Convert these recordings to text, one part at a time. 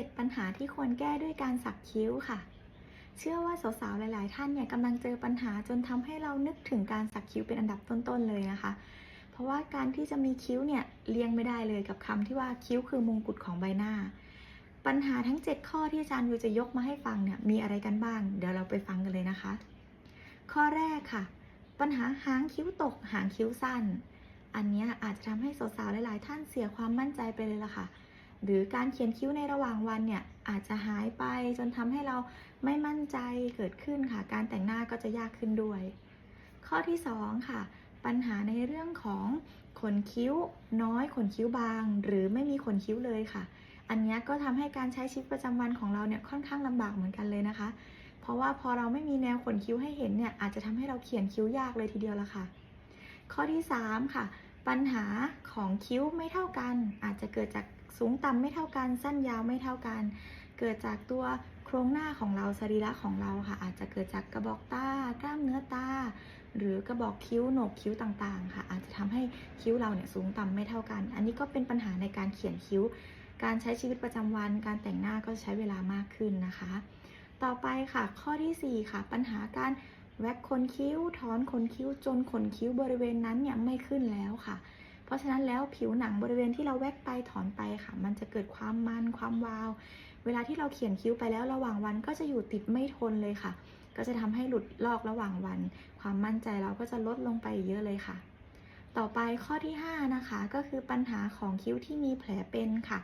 7 ปัญหาที่ควรแก้ด้วยการสักคิ้วค่ะ เชื่อว่าสาวๆ หลาย ๆ ท่านเนี่ยกำลังเจอปัญหาจนทำให้เรานึกถึงการสักคิ้วเป็นอันดับต้น ๆ เลยนะคะ เพราะว่าการที่จะมีคิ้วเนี่ยเลี่ยงไม่ได้เลยกับคำที่ว่าคิ้วคือมงกุฎของใบหน้า ปัญหาทั้ง 7 ข้อที่อาจารย์วิวจะยกมาให้ฟังเนี่ยมีอะไรกันบ้าง เดี๋ยวเราไปฟังกันเลยนะคะ ข้อแรกค่ะ ปัญหาหางคิ้วตก หางคิ้วสั้น อันเนี้ยอาจจะทำให้สาวๆ หลาย ๆ ท่านเสียความมั่นใจไปเลยล่ะค่ะ หรือการเขียนคิ้วในระหว่างวันเนี่ยอาจจะหายไปจนทำให้เราไม่มั่นใจเกิดขึ้นค่ะ การแต่งหน้าก็จะยากขึ้นด้วย ข้อที่ 2 ค่ะ ปัญหาในเรื่องของขนคิ้วน้อยขนคิ้วบาง หรือไม่มีขนคิ้วเลยค่ะ อันนี้ก็ทำให้การใช้ชีวิตประจำวันของเราเนี่ยค่อนข้างลำบากเหมือนกันเลยนะคะ เพราะว่าพอเราไม่มีแนวขนคิ้วให้เห็นเนี่ยอาจจะทำให้เราเขียนคิ้วยากเลยทีเดียวละค่ะ ข้อที่ 3 ค่ะ ปัญหาของคิ้วไม่เท่ากัน อาจจะเกิดจากสูงต่ำไม่เท่ากัน สั้นยาวไม่เท่ากัน เกิดจากตัวโครงหน้าของเราสรีระของเราค่ะ อาจจะเกิดจากกระบอกตากล้ามเนื้อตา หรือกระบอกคิ้วโหนกคิ้วต่างๆ ค่ะ อาจจะทำให้คิ้วเราเนี่ยสูงต่ำไม่เท่ากัน อันนี้ก็เป็นปัญหาในการเขียนคิ้ว การใช้ชีวิตประจำวัน การแต่งหน้าก็ใช้เวลามากขึ้นนะคะ ต่อไปค่ะข้อทีสี่4 ค่ะ ปัญหาการ แว็กขนคิ้ว ถอนขนคิ้วจนขนคิ้วบริเวณนั้นเนี่ยไม่ขึ้นแล้วค่ะ เพราะฉะนั้นแล้วผิวหนังบริเวณที่เราแว็กไปถอนไปค่ะ มันจะเกิดความมันความวาว เวลาที่เราเขียนคิ้วไปแล้วระหว่างวันก็จะอยู่ติดไม่ทนเลยค่ะ ก็จะทำให้หลุดลอกระหว่างวัน ความมั่นใจเราก็จะลดลงไปเยอะเลยค่ะ ต่อไปข้อที่ 5 นะคะ ก็คือปัญหาของคิ้วที่มีแผลเป็นค่ะ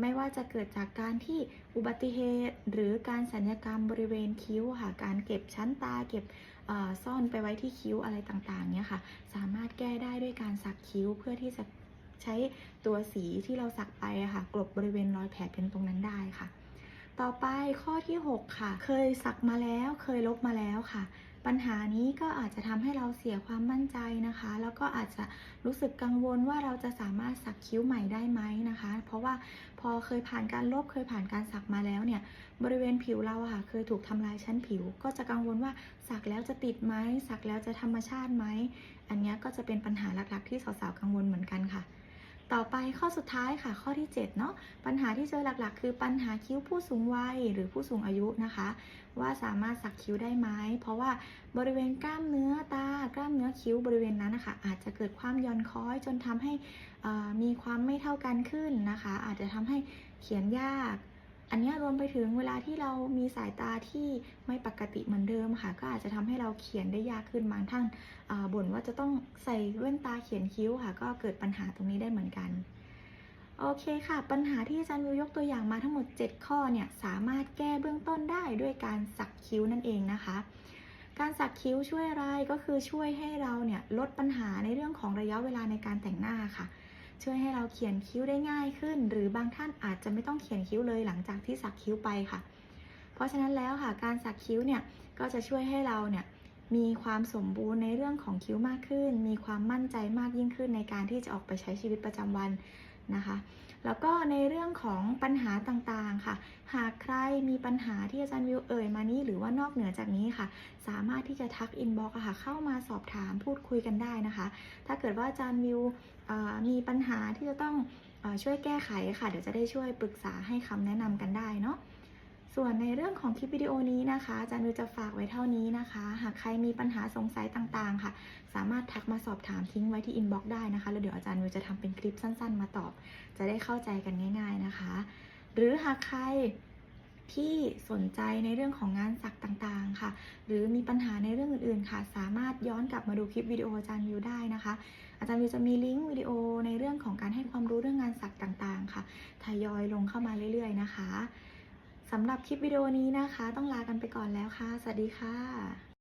ไม่ว่าจะเกิดจากการที่อุบัติเหตุหรือการสัญญกรรมบริเวณคิ้วค่ะ การเก็บชั้นตา เก็บซ่อนไปไว้ที่คิ้วอะไรต่างๆเนี่ยค่ะ สามารถแก้ได้ด้วยการสักคิ้วเพื่อที่จะใช้ตัวสีที่เราสักไปค่ะ กลบบริเวณรอยแผลเป็นตรงนั้นได้ค่ะ ต่อไปข้อที่ 6 ค่ะ เคยสักมาแล้ว เคยลบมาแล้วค่ะ ปัญหานี้ก็อาจจะทำให้เราเสียความมั่นใจนะคะ แล้วก็อาจจะรู้สึกกังวลว่าเราจะสามารถสักคิ้วใหม่ได้ไหมนะคะ เพราะว่าพอเคยผ่านการลบเคยผ่านการสักมาแล้วเนี่ย บริเวณผิวเราค่ะ เคยถูกทำลายชั้นผิว ก็จะกังวลว่าสักแล้วจะติดไหมสักแล้วจะธรรมชาติไหม อันนี้ก็จะเป็นปัญหาหลักๆ ที่สาวๆกังวลเหมือนกันค่ะ ต่อไปข้อสุดท้ายค่ะข้อที่ 7 เนาะปัญหาที่เจอหลักๆ คือปัญหาคิ้วผู้สูงวัยหรือผู้สูงอายุนะคะ ว่าสามารถสักคิ้วได้ไหมเพราะว่าบริเวณกล้ามเนื้อตากล้ามเนื้อคิ้วบริเวณนั้นนะคะ อาจจะเกิดความย่อนคล้อยจนทำให้มีความไม่เท่ากันขึ้นนะคะ อาจจะทำให้เขียนยาก อันนี้รวมไปถึงเวลาที่เรามีสายตาที่ไม่ปกติเหมือนเดิมค่ะ ก็อาจจะทำให้เราเขียนได้ยากขึ้นบางท่านาบ่นว่าจะต้องใส่แว่นตาเขียนคิ้วค่ะ ก็เกิดปัญหาตรงนี้ได้เหมือนกันโอเคค่ะ ปัญหาที่อาจารย์วิวยกตัวอย่างมาทั้งหมด 7 ข้อเนี่ยสามารถแก้เบื้องต้นได้ด้วยการสักคิ้วนั่นเองนะคะ การสักคิ้วช่วยอะไรก็คือช่วยให้เราเนี่ยลดปัญหาในเรื่องของระยะเวลาในการแต่งหน้าค่ะ ช่วยให้เราเขียนคิ้วได้ง่ายขึ้น หรือบางท่านอาจจะไม่ต้องเขียนคิ้วเลยหลังจากที่สักคิ้วไปค่ะ เพราะฉะนั้นแล้วค่ะการสักคิ้วเนี่ยก็จะช่วยให้เราเนี่ยมีความสมบูรณ์ในเรื่องของคิ้วมากขึ้น มีความมั่นใจมากยิ่งขึ้นในการที่จะออกไปใช้ชีวิตประจำวัน นะคะ แล้วก็ในเรื่องของปัญหาต่างๆค่ะ หากใครมีปัญหาที่อาจารย์วิวเอ่ยมานี้หรือว่านอกเหนือจากนี้ค่ะ สามารถที่จะทักอินบ็อกซ์ค่ะเข้ามาสอบถามพูดคุยกันได้นะคะ ถ้าเกิดว่าอาจารย์วิวมีปัญหาที่จะต้องอช่วยแก้ไขค่ะ เดี๋ยวจะได้ช่วยปรึกษาให้คำแนะนำกันได้เนาะ ส่วนในเรื่องของคลิปวิดีโอนี้นะคะอาจารย์วิวจะฝากไว้เท่านี้นะคะ หากใครมีปัญหาสงสัยต่างๆ ค่ะ สามารถทักมาสอบถามทิ้งไว้ที่อินบ็อกซ์ได้นะคะ แล้วเดี๋ยวอาจารย์วิวจะทำเป็นคลิปสั้น ๆ มาตอบ จะได้เข้าใจกันง่าย ๆนะคะ หรือหากใครที่สนใจในเรื่องของงานสักต่างๆค่ะ หรือมีปัญหาในเรื่องอื่นๆค่ะ สามารถย้อนกลับมาดูคลิปวิดีโออาจารย์วิวได้นะคะ อาจารย์วิวจะมีลิงก์วิดีโอในเรื่องของการให้ความรู้เรื่องงานสักต่างๆ ค่ะทยอยลงเข้ามาเรื่อย ๆ นะคะ สำหรับคลิปวิดีโอนี้นะคะ ต้องลากันไปก่อนแล้วค่ะ สวัสดีค่ะ